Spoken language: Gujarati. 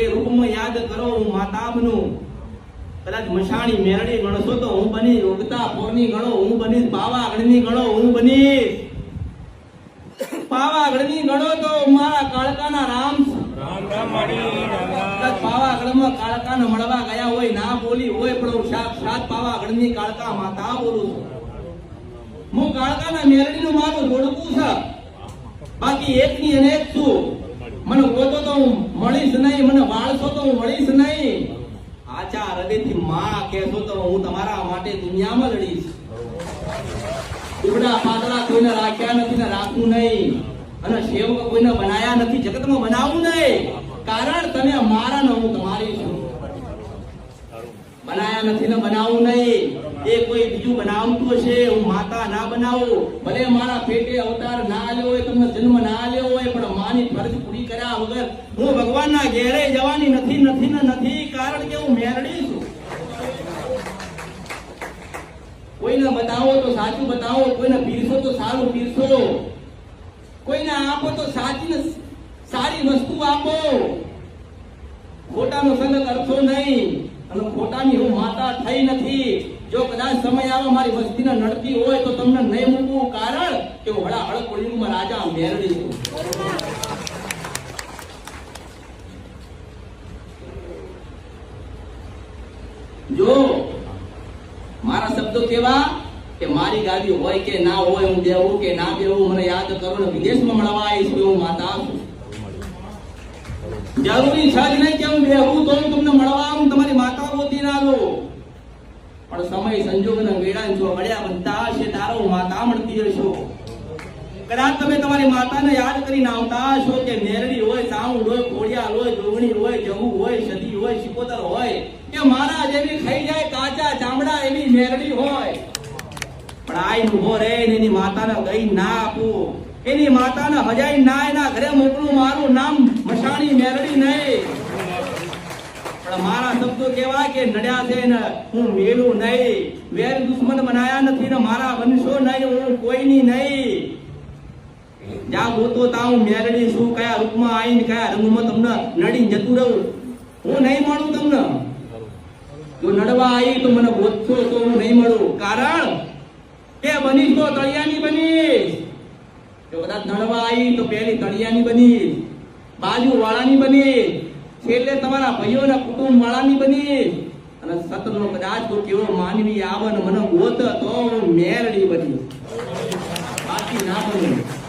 એ રૂપમાં યાદ કરો હું માતાબનું કદાચ મશાણી મેરડી ગણશો તો હું બની ઉગતા પોરની ગણો હું બની પાવાગઢની ગણો હું બની પાવાગઢની ગણો તો મારા કાળકાના રામ. પાવાગઢમાં કાળકાને મળવા ગયા હોય ના બોલી હોય પણ હું સાક્ષાત પાવાગઢની કાળકા માતા બોલું છું. હું કાળકાના મેરડીનું મારું જોડકું છે. બાકી એકની અને એક છું. હું મળીશ નહીં, મને વાળશો તો હું મળીશ નહીં. આચા હૃદયથી માં કહેશો તો હું તમારા માટે દુનિયામાં લડીશ. ઉગડા પાતળા કોઈને રાખ્યા નથી ને રાખવું નહીં. અને સેવક કોઈને બનાયા નથી, જગતમાં બનાવવું નહીં. કારણ તમે મારા ને હું તમારી છું. બનાયા નથી ને બનાવવું નહીં. એ કોઈ બીજું બનાવતું હશે, હું માતા ના બનાવું, ભલે મારા પેટે અવતાર ના આવ્યો હોય, તમને જન્મ ના આવ્યો હોય, પણ માની ફરજ પૂરી કર્યા વગર હું ભગવાનના ઘેરે જવાની નથી નથી ને નથી, કારણ કે હું મેરડી છું. કોઈને બતાવો તો સાચું બતાવો, કોઈને પીરસો તો સારું પીરસો. કોઈને આપો તો સાચી સારી વસ્તુ આપો. ખોટાનો સંગ કરશો નહીં, અને ખોટાની હું માતા થઈ નથી. જો કદાચ સમય આવે મારી વસ્તીને નડતી હોય તો તમને નહીં મૂકવું કારણ કે હું હળા હળ રાજા છું. જો મારા શબ્દો કેવા કે મારી ગાડી હોય કે ના હોય, હું દેવું કે ના દેવું મને યાદ કરો ને વિદેશમાં મળવા આવીશ હું માતા જરૂરી છે જ નહીં કે હું બેહું તો હું તમને મળવા આવું તમારી માતા ગોતી ના લો પણ સમય સંજોગ મળ્યા બનતા હશે તારો માતા મળતી હશો. કદાચ તમે તમારી માતાને યાદ કરીને આવતા હશો કે નેરડી હોય સાઉન્ડ હોય ખોડિયાલ હોય જોગણી હોય જવું હોય, સદી હોય, શિકોતર હોય, કે મારા જેવી ખાઈ જાય કાચા ચામડા એવી નેરડી હોય. પણ આઈ ઊભો રે એની માતાને ગઈ ના આપું. એની માતાને હજાઈ ના એના ઘરે મોકલું, મારું નામ મશાણી મેરડી નહીં. મારા શબ્દો કેવા કે નડ્યા છે ને હું મેલું નહીં. વેર દુશ્મન બનાયા નથી ને મારા વંશો નહીં, હું કોઈની નહીં. તમને નડી જતું રહું? હું નહીં મળું તમને? જો નડવા આવી તો મને ગોતશો તો હું નહીં મળું. કારણ કે બનીશ તો તળિયાની બનીશ. જો કદાચ નડવા આવી તો પહેલી તળિયાની બનીશ. બાજુ વાળાની બનીશ. છેલ્લે તમારા ભાઈઓના કુટુંબ વાળાની બની. અને સતનો કદાચ તો કેવો માનવી આવે ને મને ગોત તો હું મેરડી બની. બાકી ના બનું.